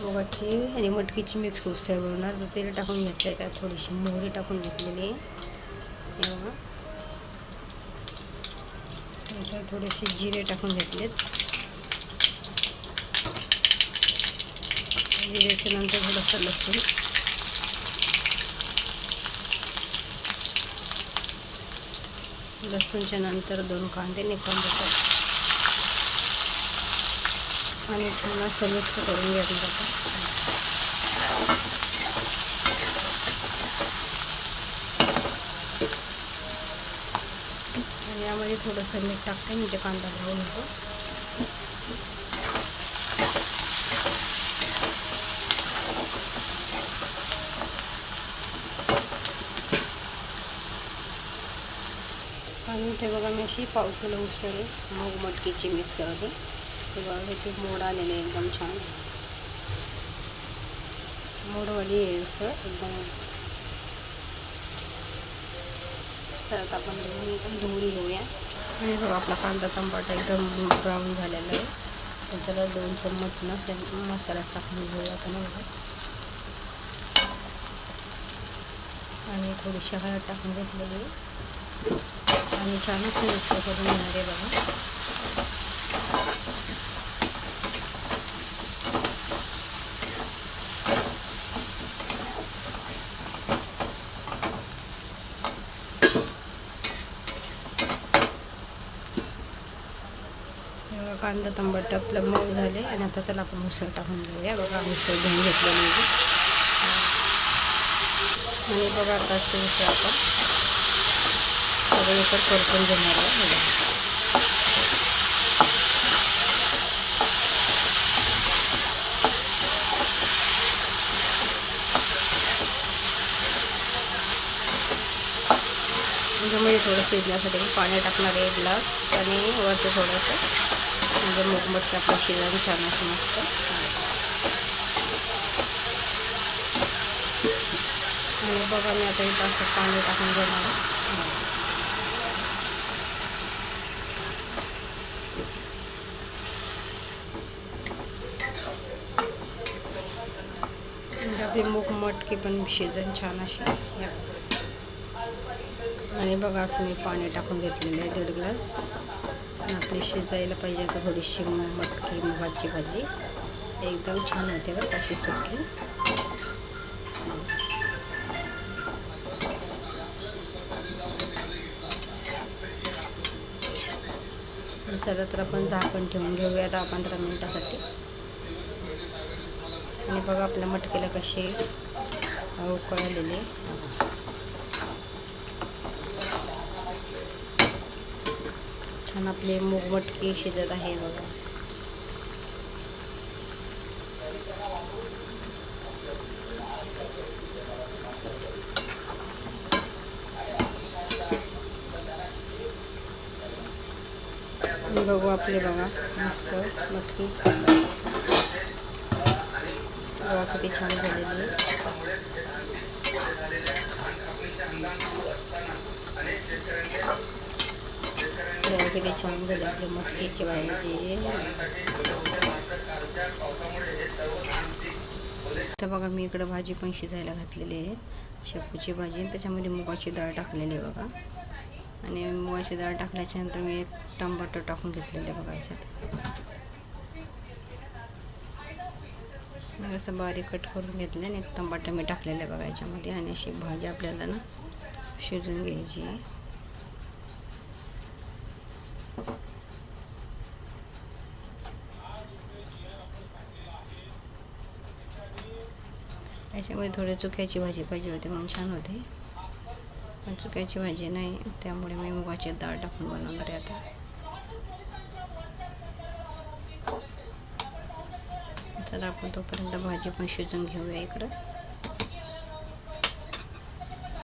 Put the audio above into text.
मुगाची आणि मटकीची मिक्स उसळ बनवणार. तर तेल टाकून घेतलं त्यात थोडीशी मोहरी टाकून घेतलेली आहे. थोडेसे जिरे टाकून घेतलेत. जिरेच्या नंतर थोडंसं लसूण. लसूणच्या नंतर दोन कांदे निघून देतात आणि छान असं मिक्स करून घेतलं जातं आणि यामध्ये थोडंसं मीठ टाकते म्हणजे कांदा ब्राऊन होतो आणि इथे बघा मी अशी पाव किलो उसळ मग मटकीची मिक्स ते बघा इथे मोड आलेले आहे एकदम छान. मोडवाली आहे असं एकदम. तर आपण धुवून घेऊया. आणि बघा आपला कांदा टमाटा एकदम ब्राऊन झालेला आहे. तर त्याला दोन चम्मच ना त्या मसाला टाकून घेऊया आपण बघा आणि थोडीशी हळद टाकून घेतलेली आणि छानच मिक्स करून घेणार आहे बघा. कांदा टमाटर आपलं मऊ झाले आणि आता त्याला आपण उसळ टाकून घेऊया. बघा उसळ घेऊन घेतलं म्हणजे आणि बघा आता मिसळ उसळ आपण तर परतून घेणार आहे. बघा. म्हणजे त्याच्यामध्ये थोडं शिजण्यासाठी पाणी टाकणार आहे एक ग्लास आणि वरचं थोडंसं म्हणजे मुगमटकी आपलं शिजन छान असं मस्त. आणि बघा मी आता इथं असं पाणी टाकून घेणार म्हणजे आपली मूग मटकी पण शिजन छान अशी. आणि बघा असं मी पाणी टाकून घेतलेलं आहे दीड ग्लास. आपली शिजायला पाहिजे आता थोडीशी मटकी मुगाची भाजी. एकदम छान होते बरं अशी सुकी. चला तर आपण झाकण ठेवून घेऊया दहा पंधरा मिनटासाठी. आणि बघा आपल्या मटकीला कशी उकळलेले छान आपले मूग मटकी शिजत आहे बघा. बघू आपले बघा मस्त मटकी. बघा किती छान झालेली. आहे बघा किती छान झाली आपली मटकीची भाजी. तर बघा मी इकडं भाजी पण शिजायला घातलेली आहे. शेपूची भाजी. आणि त्याच्यामध्ये मुगाची डाळ टाकलेली आहे बघा. आणि मुगाची डाळ टाकल्याच्या नंतर मी एक टमाटर टाकून घेतलेले बघा याच्यात. असं बारीक कट करून घेतले आणि एक टमाटर मी टाकलेलं आहे बघा याच्यामध्ये. आणि अशी भाजी आपल्याला ना शिजून घ्यायची आहे. याच्यामध्ये थोडी चुक्याची भाजी पाहिजे होती म्हणून छान होते. पण चुक्याची भाजी नाही त्यामुळे मी मुगाची डाळ टाकून बनवणार आहे आता. तर आपण तोपर्यंत भाजी पण शिजून घेऊया इकडं.